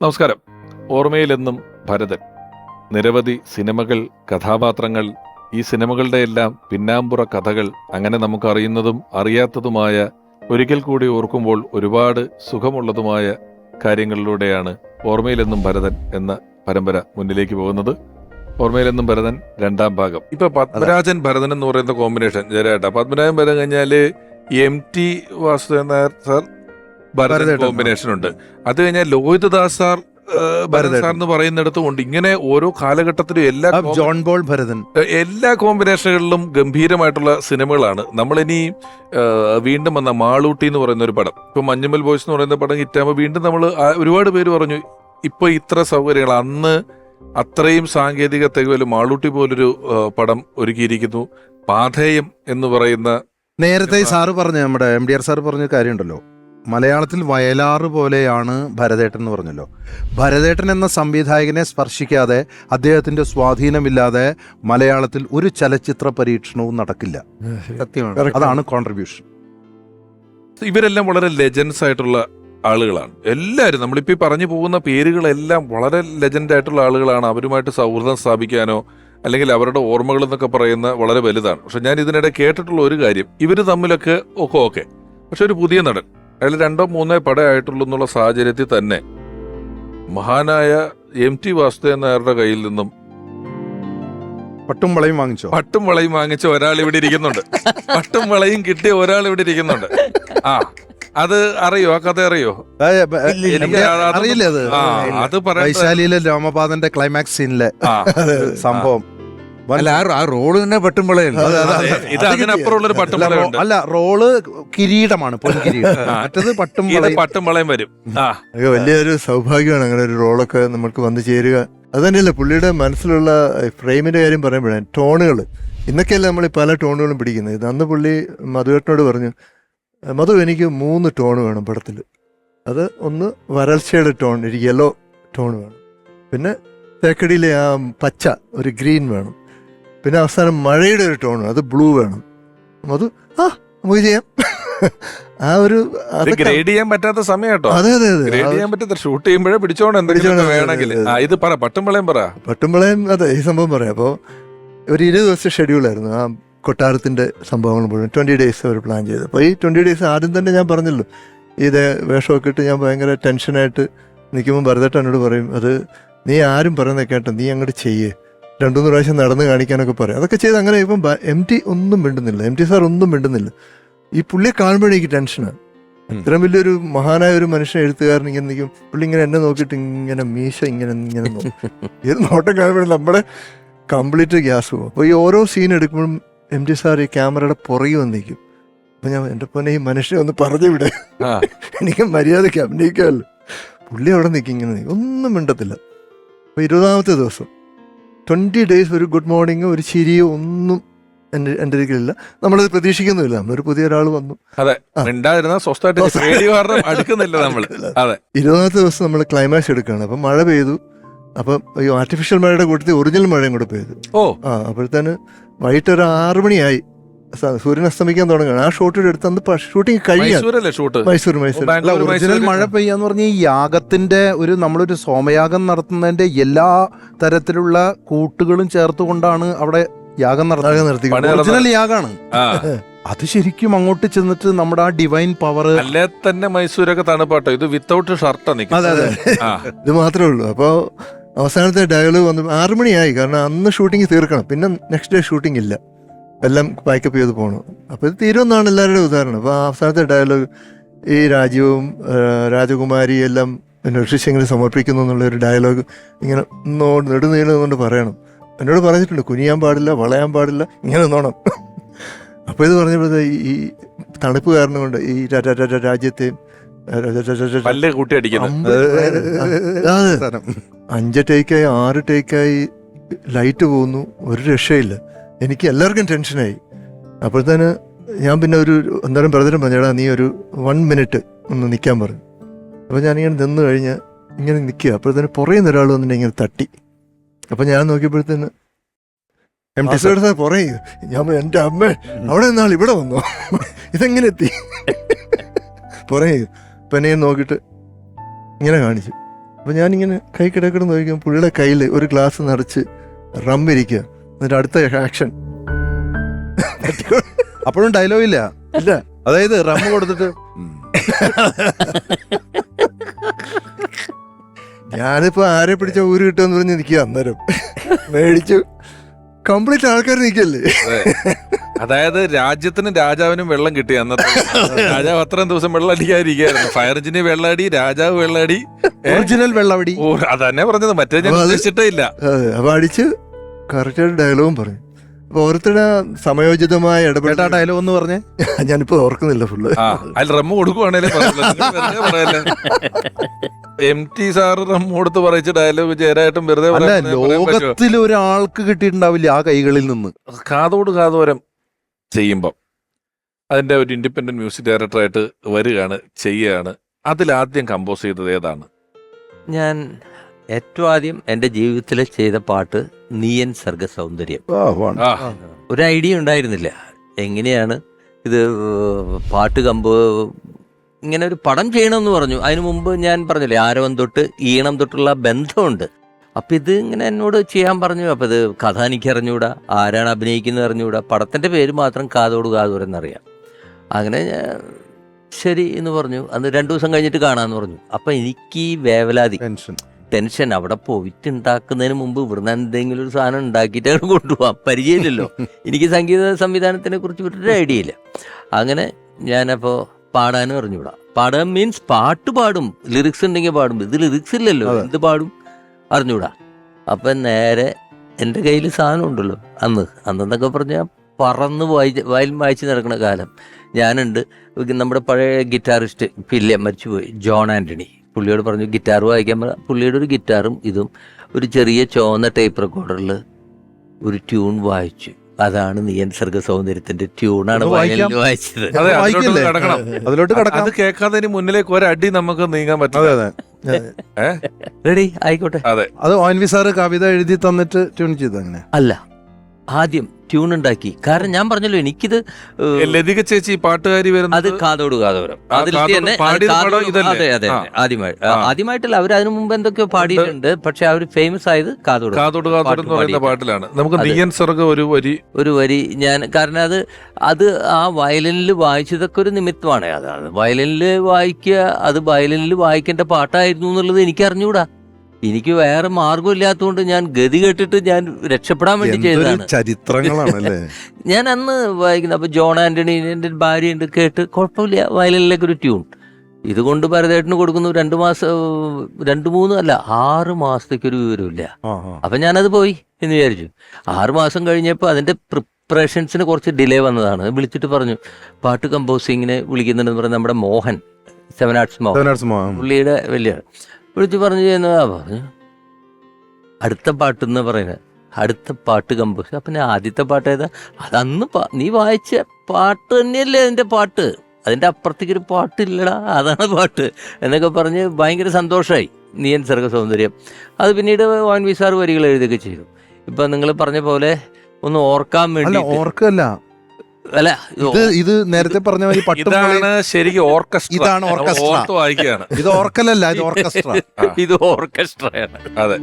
നമസ്കാരം. ഓർമ്മയിലെന്നും ഭരതൻ. നിരവധി സിനിമകൾ കഥാപാത്രങ്ങൾ ഈ സിനിമകളുടെ എല്ലാം പിന്നാമ്പുറ കഥകൾ അങ്ങനെ നമുക്കറിയുന്നതും അറിയാത്തതുമായ ഒരിക്കൽ കൂടി ഓർക്കുമ്പോൾ ഒരുപാട് സുഖമുള്ളതുമായ കാര്യങ്ങളിലൂടെയാണ് ഓർമ്മയിലെന്നും ഭരതൻ എന്ന പരമ്പര മുന്നിലേക്ക് പോകുന്നത്. ഓർമ്മയിലെന്നും ഭരതൻ രണ്ടാം ഭാഗം. ഇപ്പൊ പത്മരാജൻ ഭരതൻ എന്ന് പറയുന്ന കോമ്പിനേഷൻ ചേരായിട്ടാ പത്മരാജൻ ഭരതൻ കഴിഞ്ഞാൽ M T Vasudevan Nair sir Bharathan ഭരതേട്ടൻ. Combination ഉണ്ട്. അത് കഴിഞ്ഞാൽ ലോഹിതദാസ് സാർ ആ, ഭരതൻ സാർ എന്ന് പറയുന്നിടത്തും ഉണ്ട് ഇങ്ങനെ ഓരോ കാലഘട്ടത്തിലും എല്ലാ ജോൺ ബോൾ ഭരതൻ. എല്ലാ കോമ്പിനേഷനുകളിലും ഗംഭീരമായിട്ടുള്ള സിനിമകളാണ്. നമ്മളിനി ഇനി വീണ്ടും വന്ന മാളൂട്ടി എന്ന് പറയുന്ന ഒരു പടം. ഇപ്പൊ മഞ്ഞുമൽ ബോയ്സ് എന്ന് പറയുന്ന പടം ഹിറ്റാകുമ്പോൾ വീണ്ടും നമ്മൾ ഒരുപാട് പേര് പറഞ്ഞു ഇപ്പൊ ഇത്ര സൗകര്യങ്ങൾ. അന്ന് അത്രയും സാങ്കേതിക തികവിൽ മാളൂട്ടി പോലൊരു പടം ഒരുക്കിയിരിക്കുന്നു. പാഥേയം എന്ന് പറയുന്ന നേരത്തെ സാറ് പറഞ്ഞു നമ്മുടെ എം ഡി ആർ സാർ പറഞ്ഞ കാര്യമുണ്ടല്ലോ. മലയാളത്തിൽ വയലാറ് പോലെയാണ് ഭരതേട്ടൻ എന്ന് പറഞ്ഞല്ലോ. ഭരതേട്ടൻ എന്ന സംവിധായകനെ സ്പർശിക്കാതെ അദ്ദേഹത്തിന്റെ സ്വാധീനമില്ലാതെ മലയാളത്തിൽ ഒരു ചലച്ചിത്ര പരീക്ഷണവും നടക്കില്ല. സത്യമാണ്. അതാണ് കോൺട്രിബ്യൂഷൻ ഇവരെല്ലാം വളരെ ലെജൻസ് ആയിട്ടുള്ള ആളുകളാണ്. എല്ലാവരും നമ്മളിപ്പോൾ ഈ പറഞ്ഞു പോകുന്ന പേരുകളെല്ലാം വളരെ ലെജൻഡ് ആയിട്ടുള്ള ആളുകളാണ്. അവരുമായിട്ട് സൗഹൃദം സ്ഥാപിക്കാനോ അല്ലെങ്കിൽ അവരുടെ ഓർമ്മകൾ എന്നൊക്കെ പറയുന്ന വളരെ വലുതാണ്. പക്ഷെ ഞാൻ ഇതിനിടെ കേട്ടിട്ടുള്ള ഒരു കാര്യം. ഇവർ തമ്മിലൊക്കെ ഒക്കെ ഓക്കെ. പക്ഷെ ഒരു പുതിയ നടൻ. അയാൾ രണ്ടോ മൂന്നോ പടയായിട്ടുള്ളൂ എന്നുള്ള സാഹചര്യത്തിൽ തന്നെ മഹാനായ എം ടി വാസുദേവൻ നായരുടെ കയ്യിൽ നിന്നും പട്ടും വളയും വാങ്ങിച്ചോ? പട്ടും വളയും വാങ്ങിച്ച ഒരാൾ ഇവിടെ ഇരിക്കുന്നുണ്ട്. പട്ടും വളയും കിട്ടിയ ഒരാൾ ഇവിടെ ഇരിക്കുന്നുണ്ട്. ആ അത് അറിയോ? ആ കഥ അറിയോ? അറിയില്ലേ അത്. വൈശാലിയിലെ രാമപാദന്റെ ക്ലൈമാക്സ് സീനിലെ സംഭവം. അല്ല ആ- റോൾ തന്നെ പട്ടുംപളയല്ലോ. ഇത് അതിനപ്പുറമുള്ള ഒരു അല്ല, അല്ല റോൾ കിരീടമാണ് പൊൻകിരീടം. മറ്റത് പട്ടും ഇത് പട്ടും വളയും വരും. ആ. അയ്യോ വലിയൊരു സൗഭാഗ്യമാണ് അങ്ങനെ ഒരു റോളൊക്കെ നമുക്ക് വന്നു ചേരുക. അത് തന്നെയല്ല പുള്ളിയുടെ മനസ്സിലുള്ള ഫ്രെയിമിന്റെ കാര്യം പറയുമ്പോഴാണ് ടോണുകൾ ഇന്നൊക്കെയല്ല നമ്മൾ ഈ പല ടോണുകളും പിടിക്കുന്നത്. ഇത് അന്ന് പുള്ളി മധുവേട്ടനോട് പറഞ്ഞു മധു എനിക്ക് മൂന്ന് ടോൺ വേണം പടത്തിൽ അത് ഒന്ന് വരൾച്ചയുടെ ടോൺ ഒരു യെല്ലോ ടോൺ വേണം. പിന്നെ തേക്കടിയിലെ ആ പച്ച ഒരു ഗ്രീൻ വേണം. പിന്നെ അവസാനം മഴയുടെ ഒരു ടോൺ അത് ബ്ലൂ വേണം. അത് ആ നമുക്ക് ചെയ്യാം. ആ ഒരു ഗ്രേഡ് ചെയ്യാൻ പറ്റാത്ത സമയം കേട്ടോ. അതെ അതെ അതെ. ഗ്രേഡ് ചെയ്യാൻ പറ്റാത്ത ഷൂട്ട് ചെയ്യുമ്പോഴേ പിടിച്ചോണ്ട് എന്തെങ്കിലും വേണമെങ്കിൽ. ഇത് പറ പട്ടും പറ. പട്ടുമ്പളയും അതെ ഈ സംഭവം പറയാം. അപ്പോൾ ഒരു ഇരുപത് ദിവസത്തെ ഷെഡ്യൂളായിരുന്നു ആ കൊട്ടാരത്തിന്റെ സംഭവങ്ങൾ മുഴുവൻ ട്വന്റി ഡേയ്സ് അവർ പ്ലാൻ ചെയ്തത്. അപ്പോൾ ഈ ട്വന്റി ഡേയ്സ് ആദ്യം തന്നെ ഞാൻ പറഞ്ഞല്ലോ. ഇത് വേഷമൊക്കെ ഇട്ട് ഞാൻ ഭയങ്കര ടെൻഷനായിട്ട് നിൽക്കുമ്പോൾ ഭരതേട്ടൻ എന്നോട് പറയും അത് നീ ആരും പറയുന്നത് കേട്ടോ. നീ അങ്ങോട്ട് ചെയ്യേ. രണ്ടു മൂന്ന് പ്രാവശ്യം നടന്ന് കാണിക്കാനൊക്കെ പറയും. അതൊക്കെ ചെയ്ത് അങ്ങനെ ഇപ്പം എം ടി ഒന്നും മിണ്ടുന്നില്ല. എം ടി സാർ ഒന്നും മിണ്ടുന്നില്ല. ഈ പുള്ളിയെ കാണുമ്പോഴേ എനിക്ക് ടെൻഷനാണ്. ഇത്രയും വലിയൊരു മഹാനായ ഒരു മനുഷ്യൻ എഴുത്തുകാരൻ ഇങ്ങനെ നിൽക്കും. പുള്ളി ഇങ്ങനെ എന്നെ നോക്കിയിട്ട് ഇങ്ങനെ മീശ ഇങ്ങനെ ഇങ്ങനെ നോക്കും. ഏത് നോട്ടം കാണുമ്പോഴും നമ്മുടെ കംപ്ലീറ്റ് ഗ്യാസ് പോകും. അപ്പോൾ ഈ ഓരോ സീൻ എടുക്കുമ്പോഴും എം ടി സാർ ഈ ക്യാമറയുടെ പുറകെ വന്ന് നിൽക്കും. അപ്പം ഞാൻ എന്റെ പൊന്നെ ഈ മനുഷ്യനെ ഒന്ന് പറഞ്ഞു വിടെ. എനിക്ക് മര്യാദയ്ക്ക് അഭിനയിക്കാമല്ലോ. പുള്ളി അവിടെ നിൽക്കും ഇങ്ങനെ നിൽക്കും. ഒന്നും മിണ്ടത്തില്ല. അപ്പോൾ ഇരുപതാമത്തെ ദിവസം ട്വന്റി ഡേയ്സ് ഒരു ഗുഡ് മോർണിംഗ് ഒരു ചിരിയോ ഒന്നും എന്റെ എന്റെ അടുക്കലില്ല നമ്മളത് പ്രതീക്ഷിക്കുന്നുമില്ല. നമ്മളൊരു പുതിയ ഒരാൾ വന്നു സ്വസ്ഥമായിട്ട് അടുക്കുന്നില്ല നമ്മൾ അതെ. ഇരുപതാമത്തെ ദിവസം നമ്മൾ ക്ലൈമാക്സ് എടുക്കുകയാണ്. അപ്പം മഴ പെയ്തു. അപ്പം ഈ ആർട്ടിഫിഷ്യൽ മഴയുടെ കൂട്ടത്തിൽ ഒറിജിനൽ മഴയും കൂടെ പെയ്തു. ഓ. ആ അപ്പോഴത്തേന് വൈകിട്ട് ഒരു ആറു മണിയായി. സൂര്യൻ അസ്തമിക്കാൻ തുടങ്ങുകയാണ്. ആ ഷോട്ട് എടുത്ത് അന്ന് ഷൂട്ടിംഗ് കഴിയും മൈസൂർ മൈസൂർ. അല്ല ബാംഗ്ലൂർ ഒറിജിനൽ മഴ പെയ്യാന്ന് പറഞ്ഞ ഈ യാഗത്തിന്റെ ഒരു നമ്മളൊരു സോമയാഗം നടത്തുന്നതിന്റെ എല്ലാ തരത്തിലുള്ള കൂട്ടുകളും ചേർത്തുകൊണ്ടാണ് അവിടെ യാഗം നടത്തി ഒറിജിനൽ യാഗാണ്. അത് ശരിക്കും അങ്ങോട്ട് ചെന്നിട്ട് നമ്മുടെ ആ ഡിവൈൻ പവർ അല്ലേ തന്നെ മൈസൂരൊക്കെ തണുപ്പാട്ടോ. ഇത് വിത്തൗട്ട് ഷർട്ട് അതെ അതെ. ഇത് മാത്രമേ ഉള്ളൂ. അപ്പോൾ അവസാനത്തെ ഡയലോഗ് വന്നു ആറ് മണിയായി. കാരണം അന്ന് ഷൂട്ടിംഗ് തീർക്കണം. പിന്നെ നെക്സ്റ്റ് ഡേ ഷൂട്ടിംഗ് ഇല്ല. എല്ലാം പാക്കപ്പ് ചെയ്ത് പോകണം അപ്പോൾ ഇത് തീരുമെന്നാണ് എല്ലാവരുടെയും ഉദാഹരണം. അപ്പോൾ അവസാനത്തെ ഡയലോഗ് ഈ രാജ്യവും രാജകുമാരി എല്ലാം എന്നെ ഋഷിശെങ്കിലും സമർപ്പിക്കുന്നു എന്നുള്ള ഒരു ഡയലോഗ് ഇങ്ങനെ നോ നെടുനീളം കൊണ്ട് പറയണം. എന്നോട് പറഞ്ഞിട്ടുണ്ട് കുനിയാൻ പാടില്ല വളയാൻ പാടില്ല ഇങ്ങനെ നോണം അപ്പോൾ ഇത് പറഞ്ഞപ്പോഴത്തെ ഈ തണുപ്പ് കാരണം കൊണ്ട് ഈ രാജ്യത്തെയും അഞ്ച് ടേക്കായി ആറ് ടേക്കായി ലൈറ്റ് പോകുന്നു ഒരു രക്ഷയില്ല. എനിക്ക് എല്ലാവർക്കും ടെൻഷനായി. അപ്പോഴത്തേന് ഞാൻ പിന്നെ ഒരു അന്നേരം ബ്രദറും പറഞ്ഞടാ നീ ഒരു വൺ മിനിറ്റ് ഒന്ന് നിൽക്കാൻ പറഞ്ഞു അപ്പോൾ ഞാനിങ്ങനെ നിന്ന് കഴിഞ്ഞ് ഇങ്ങനെ നിൽക്കുക. അപ്പോഴത്തേന് പുറകെ നിന്ന് ഒരാൾ വന്നിട്ട് ഇങ്ങനെ തട്ടി. അപ്പം ഞാൻ നോക്കിയപ്പോഴത്തേന് എം ടി സാർ സാർ പുറകെ ഞാൻ എന്റെ അമ്മ അവിടെ നിന്നാൾ ഇവിടെ വന്നു? ഇതെങ്ങനെ എത്തി? പുറകെ അപ്പം എന്നെ നോക്കിയിട്ട് ഇങ്ങനെ കാണിച്ചു. അപ്പോൾ ഞാനിങ്ങനെ കൈ കിടക്കിടന്ന് നോക്കിയപ്പോൾ പുള്ളിയുടെ കയ്യിൽ ഒരു ഗ്ലാസ് നിറച്ച് റം ഇരിക്കുക എന്നിട്ട് അടുത്ത ആക്ഷൻ അപ്പോഴും ഡയലോഗ് ഇല്ല. ഇല്ല. അതായത് റമ്മ കൊടുത്തിട്ട്. ഞാനിപ്പോ ആരെ പിടിച്ച ഊര് കിട്ടുമെന്ന് പറഞ്ഞ് നിൽക്കുക അന്നേരം. മേടിച്ചു. കംപ്ലീറ്റ് ആൾക്കാർ നിൽക്കല്ലേ? അതായത് രാജ്യത്തിനും രാജാവിനും വെള്ളം കിട്ടി അന്നത്തെ. രാജാവ് അത്രയും ദിവസം വെള്ളം അടിക്കാതിരിക്കുകയായിരുന്നു ഫയർ എഞ്ചിന് വെള്ളാടി രാജാവ് വെള്ളാടി? ഒറിജിനൽ വെള്ളം ഓ അതന്നെ പറഞ്ഞത്. മറ്റേ ഞാൻ ഉദ്ദേശിച്ചിട്ടേ ഇല്ല. അപ്പൊ അടിച്ച് കറക്റ്റായിട്ട് ഡയലോഗും പറഞ്ഞു അപ്പൊ ഓരോരുത്തരുടെ സമയോചിതമായ ഇടപെട്ട ഡയലോഗ് എന്ന് പറഞ്ഞേ. ഞാനിപ്പോ ഓർക്കുന്നില്ല ഫുള്ള് അതിൽ റമ്മ കൊടുക്കുവാണേലും പറയല്ലേ? എം ടി സാർ റമ്മ കൊടുത്ത് പറയിച്ച ഡയലോഗ് ചേരായിട്ടും വെറുതെ? ലോകത്തിൽ ഒരാൾക്ക് കിട്ടിയിട്ടുണ്ടാവില്ല ആ കൈകളിൽ നിന്ന്. കാതോട് കാതോരം ചെയ്യുമ്പം അതിന്റെ ഒരു ഇൻഡിപെൻഡന്റ് മ്യൂസിക് ഡയറക്ടറായിട്ട് വരികയാണ് ചെയ്യുകയാണ്. അതിലാദ്യം കമ്പോസ് ചെയ്തത് ഏതാണ്? ഞാൻ ഏറ്റവും ആദ്യം എന്റെ ജീവിതത്തിൽ ചെയ്ത പാട്ട് നീയൻ സർഗ സൗന്ദര്യം ഒരു ഐഡിയ ഉണ്ടായിരുന്നില്ല. എങ്ങനെയാണ് ഇത് പാട്ട് കമ്പ് ഇങ്ങനെ ഒരു പടം ചെയ്യണമെന്ന് പറഞ്ഞു. അതിനു മുമ്പ് ഞാൻ പറഞ്ഞില്ലേ ആരവം തൊട്ട് ഈണം തൊട്ടുള്ള ബന്ധമുണ്ട്. അപ്പം ഇത് ഇങ്ങനെ എന്നോട് ചെയ്യാൻ പറഞ്ഞു. അപ്പം ഇത് കഥ എനിക്ക് അറിഞ്ഞുകൂടാ ആരാണ് അഭിനയിക്കുന്നത് അറിഞ്ഞുകൂടാ പടത്തിന്റെ പേര് മാത്രം കാതോട് കാതോരെന്നറിയാം അങ്ങനെ ഞാൻ ശരി എന്ന് പറഞ്ഞു. അന്ന് രണ്ടു ദിവസം കഴിഞ്ഞിട്ട് കാണാമെന്ന് പറഞ്ഞു. അപ്പം എനിക്ക് ഈ വേവലാതി ടെൻഷൻ. ടെൻഷൻ അവിടെ പോയിട്ട് ഉണ്ടാക്കുന്നതിന് മുമ്പ് ഇവിടുന്ന് എന്തെങ്കിലും ഒരു സാധനം ഉണ്ടാക്കിയിട്ട് കൊണ്ടുപോകാം പരിചയമില്ലല്ലോ. എനിക്ക് സംഗീത സംവിധാനത്തിനെ കുറിച്ച് വിട്ടൊരു ഐഡിയ ഇല്ല. അങ്ങനെ ഞാനപ്പോൾ പാടാനും അറിഞ്ഞുവിടാം പാടാൻ മീൻസ് പാട്ട് പാടും. ലിറിക്സ് ഉണ്ടെങ്കിൽ പാടും. ഇത് ലിറിക്സ് ഇല്ലല്ലോ. എന്ത് പാടും? അറിഞ്ഞൂടാ അപ്പം നേരെ എന്റെ കയ്യിൽ സാധനം ഉണ്ടല്ലോ. അന്ന് അന്നെന്നൊക്കെ പറഞ്ഞാൽ പറന്ന് വായി വയൽ വായിച്ച് നടക്കുന്ന കാലം. ഞാനുണ്ട്. നമ്മുടെ പഴയ ഗിറ്റാറിസ്റ്റ് ഇല്ല മരിച്ചുപോയി. ജോൺ ആന്റണി പുള്ളിയോട് പറഞ്ഞു ഗിറ്റാർ വായിക്കാൻ പറ. പുള്ളിയുടെ ഒരു ഗിറ്റാറും ഇതും ഒരു ചെറിയ ചുവന്ന ടൈപ്പ് റെക്കോർഡറിൽ ഒരു ട്യൂൺ വായിച്ചു. അതാണ് സർഗ സൗന്ദര്യത്തിന്റെ ട്യൂണാണ് വായിച്ചത്. അതെ അതിലോട്ട് കേൾക്കാതെ മുന്നിലേക്ക് ഒരടി നമുക്ക് നീങ്ങാൻ പറ്റും പറ്റില്ല. അതെ റെഡി ആയിക്കോട്ടെ. അതെ. അത് സാറ് കവിത എഴുതി തന്നിട്ട് ട്യൂൺ ചെയ്തു അങ്ങനെ? അല്ല. ആദ്യം ട്യൂൺ ഉണ്ടാക്കി. കാരണം ഞാൻ പറഞ്ഞല്ലോ എനിക്കിത് ലതിക ചേച്ചി പാട്ടുകാരി വരുന്നത് അത് കാതോട് കാതോരം. അതിൽ തന്നെ അത് അതെ. ആദ്യമായി. ആദ്യമായിട്ടല്ല അവർ അതിനു മുമ്പ് എന്തൊക്കെയോ പാടിയിട്ടുണ്ട്. പക്ഷെ അവർ ഫേമസ് ആയത് കാതോട് കാതോട് കാതോട് എന്ന് പറയുന്ന പാട്ടിലാണ്. നമുക്ക് അതെ. നീയൻ സർഗ ഒരു വരി. ഒരു വരി ഞാൻ കാരണം അത് അത് ആ വയലിനിൽ വായിച്ചതൊക്കെ ഒരു നിമിത്തമാണ്. അതാണ് വയലിനിൽ വായിക്കുക അത് വയലിനിൽ വായിക്കേണ്ട പാട്ടായിരുന്നു എന്നുള്ളത് എനിക്ക് അറിഞ്ഞുകൂടാ എനിക്ക് വേറെ മാർഗമില്ലാത്തതുകൊണ്ട് ഞാൻ ഗതി കേട്ടിട്ട് ഞാൻ രക്ഷപ്പെടാൻ വേണ്ടി ചെയ്തതാണ്. ചരിത്രങ്ങളാണല്ലേ? ഞാൻ അന്ന് വായിക്കുന്നത് അപ്പൊ ജോൺ ആന്റണി എന്റെ ഭാര്യയുണ്ട് കേട്ട് കുഴപ്പമില്ല വയലിനിലേക്ക് ഒരു ട്യൂൺ. ഇതുകൊണ്ട് ഭരതേട്ടന് കൊടുക്കുന്നു രണ്ട് മാസം രണ്ട് മൂന്ന് അല്ല ആറ് മാസത്തേക്ക് ഒരു വിവരമില്ല. അപ്പൊ ഞാനത് പോയി എന്ന് വിചാരിച്ചു. ആറ് മാസം കഴിഞ്ഞപ്പോൾ അതിന്റെ പ്രിപ്പറേഷൻസിന് കുറച്ച് ഡിലേ വന്നതാണ്. വിളിച്ചിട്ട് പറഞ്ഞു പാട്ട് കമ്പോസിങ്ങിനെ വിളിക്കുന്നുണ്ടെന്ന് പറഞ്ഞ നമ്മുടെ മോഹൻ. Seven arts Mohan. പുള്ളിയുടെ വലിയ വിളിച്ച് പറഞ്ഞു ചെയ്യുന്നതാ പറഞ്ഞു. അടുത്ത പാട്ട് എന്ന് പറയുന്നത് അടുത്ത പാട്ട് കമ്പോസ്. അപ്പം ഞാൻ ആദ്യത്തെ പാട്ട് ഏതാ? അതന്ന് നീ വായിച്ച പാട്ട് തന്നെയല്ലേ അതിന്റെ പാട്ട്. അതിന്റെ അപ്പുറത്തേക്ക് ഒരു പാട്ടില്ലടാ. അതാണ് പാട്ട്. എന്നൊക്കെ പറഞ്ഞ് ഭയങ്കര സന്തോഷമായി നീയൻ സർഗ സൗന്ദര്യം അത് പിന്നീട് വാൻ വി സാർ വരികൾ എഴുതുകയൊക്കെ ചെയ്തു. ഇപ്പം നിങ്ങൾ പറഞ്ഞ പോലെ ഒന്ന് ഓർക്കാൻ വേണ്ടി ഓർക്കല്ല. അല്ല ഇത് ഇത് നേരത്തെ പറഞ്ഞ മാതിരി പട്ടും ഇതാണ് ശരിക്കും ഓർക്കസ്ട്ര. ഇതാണ് ഓർക്കസ്ട്ര. ഓർത്ത് വായിക്കുകയാണ്. ഇത് ഓർക്കലല്ല ഇത് ഓർക്കസ്ട്ര. ഇത് ഓർക്കസ്ട്രയാണ്. അതെ.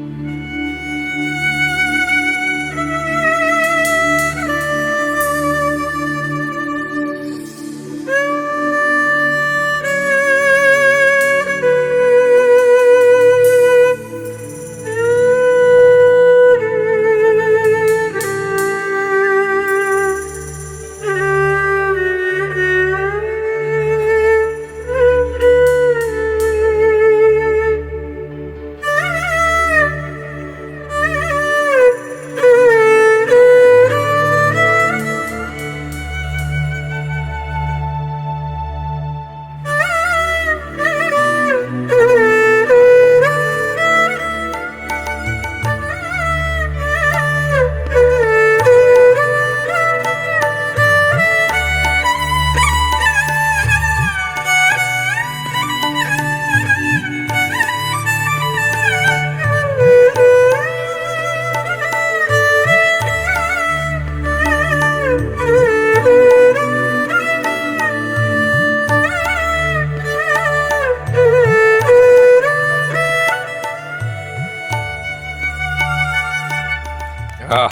Ah,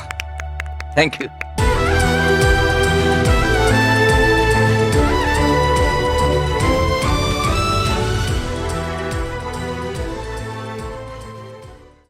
thank you.